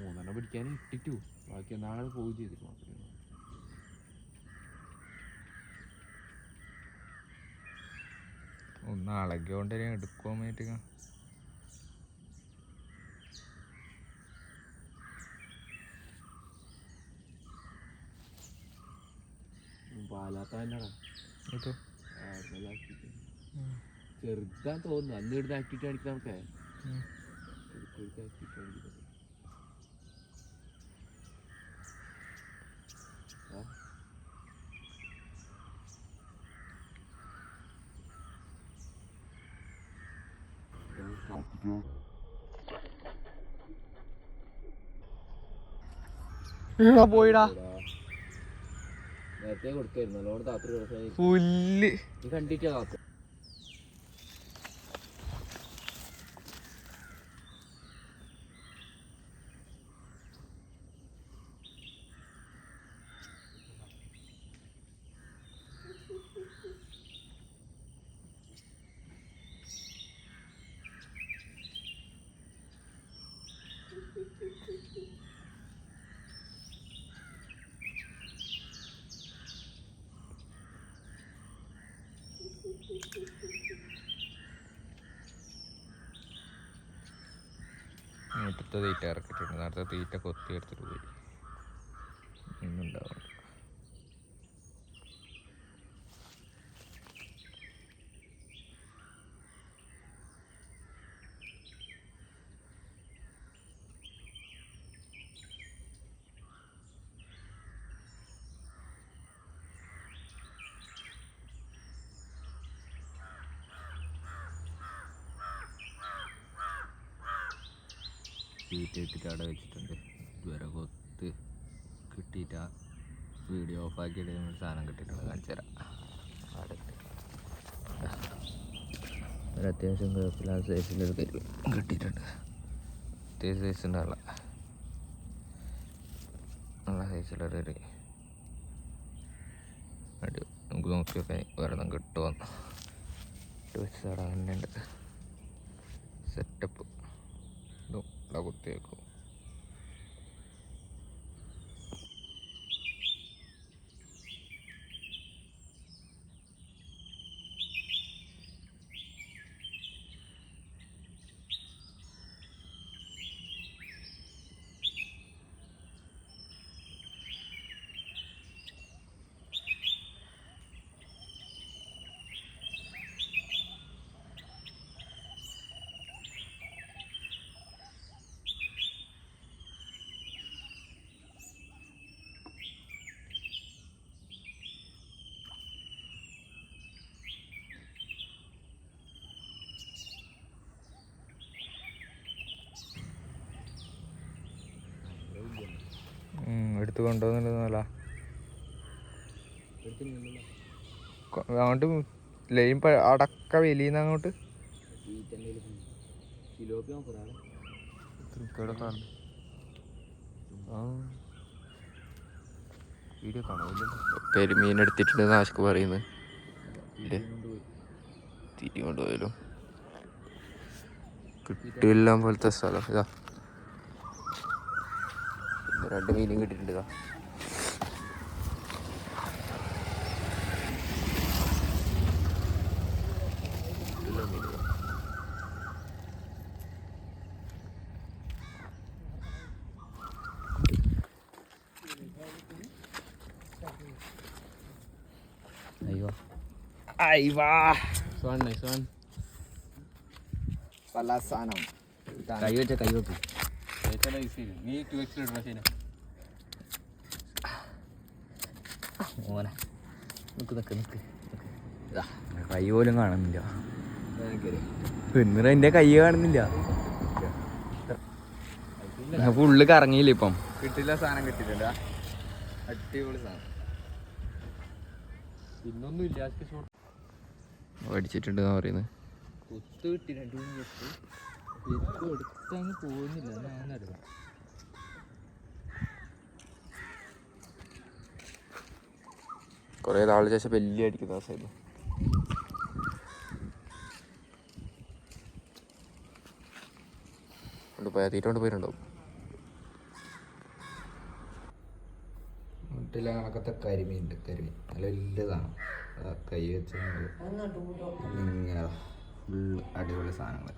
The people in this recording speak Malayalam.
മൂന്നെണ്ണം പിടിക്കാൻ ഇട്ടിട്ടു. ബാക്കി നാളെ പോവുകയും ചെയ്തിട്ട് മാത്രമേ. ഒന്ന് അളകിയോണ്ട് എടുക്കുവാൻ വേണ്ടിട്ട് ഉം, പാലാത്ത തന്നെടാ ഇത് ചെറുതാൻ തോന്നുന്നു. അന്ന് ഇവിടുന്ന് ആക്ടിവിറ്റി കാണിക്കാം നമുക്ക് ആക്കിയിട്ട് ആക്ടിവിറ്റി കാണിക്കുന്നത് ആ പോയിടാ. നേരത്തെ കൊടുക്കായിരുന്നു. പുല്ല്. കണ്ടിട്ടാ കാത്തു മുറ്റത്തെ തീറ്റ ഇറക്കിയിട്ടുണ്ട് നേരത്തെ തീറ്റ കൊത്തി എടുത്തിട്ട് പോയി ഇന്നുണ്ടാവും തീറ്റ ഇട്ടിട്ട് അവിടെ വെച്ചിട്ടുണ്ട്. ഇതുവരെ കൊത്ത് കിട്ടിയിട്ട് വീഡിയോ ഓഫ് ആക്കിയിട്ട് നമ്മൾ സാധനം കിട്ടിയിട്ടുണ്ട് കാണിച്ചു തരാം. ഒരു അത്യാവശ്യം കുഴപ്പമില്ലാത്ത സൈസിലൊരു കരുവ് കിട്ടിയിട്ടുണ്ട്. അത്യാവശ്യം സൈസ് ഉണ്ടാവില്ല നല്ല സൈസിലൊരു കരി അടി നമുക്ക് നോക്കി നോക്കാൻ വേറെ കിട്ടുമെന്ന് തന്നെ ഉണ്ട് സെറ്റപ്പ് que എടുത്ത് കൊണ്ടുവന്നിരുന്നല്ല അങ്ങോട്ട് ലൈൻ അടക്ക വലിയ അങ്ങോട്ട്. പെരുമീൻ എടുത്തിട്ടുണ്ട് ആശക്ക് പറയുന്നത് തിരി കൊണ്ടുപോയാലും കിട്ടില്ല പോലത്തെ സ്ഥലം. ഇതാ. രണ്ട് മീനും കിട്ടിയിട്ടുണ്ട് ഇതാ. കിട്ടില്ല മീൻ ഇതാ. അയ്യോ അയ്വാ Swan, nice വെക്ക് നീ ടു എക്സ് ഇടുന്ന ശരി മോനെ. നിക്ക് നിക്ക് നിക്ക്. കൈ പോലും കാണുന്നില്ല. എന്നിട്ട് എന്റെ കൈ കാണുന്നില്ല. ഫുള്ള് കറങ്ങിയില്ല ഇപ്പം? കിട്ടില്ല സാധനം കിട്ടിയില്ല അടിപൊളി സാധനം. പിന്നൊന്നും ഇല്ല അടിച്ചിട്ടുണ്ട് പറയുന്നത്. കുത്ത് കിട്ടി രണ്ടു മൂന്ന് കുത്ത് എടുത്തങ്ങ് പോകുന്നില്ല ഞാൻ അറിയാം കുറേ നാൾ ശേഷം വലിയ അടിക്കുന്ന ആ സൈഡ് കൊണ്ട് പോയാൽ തീറ്റ കൊണ്ട് പോയിട്ടുണ്ടാവും. മുട്ടില്ല കണക്കത്തെ കരിമീൻ ഉണ്ട് കരിമീൻ. നല്ല വലുതാണ്. കൈ വെച്ച് ഇങ്ങനെ ഫുൾ അടിപൊളി സാധനങ്ങൾ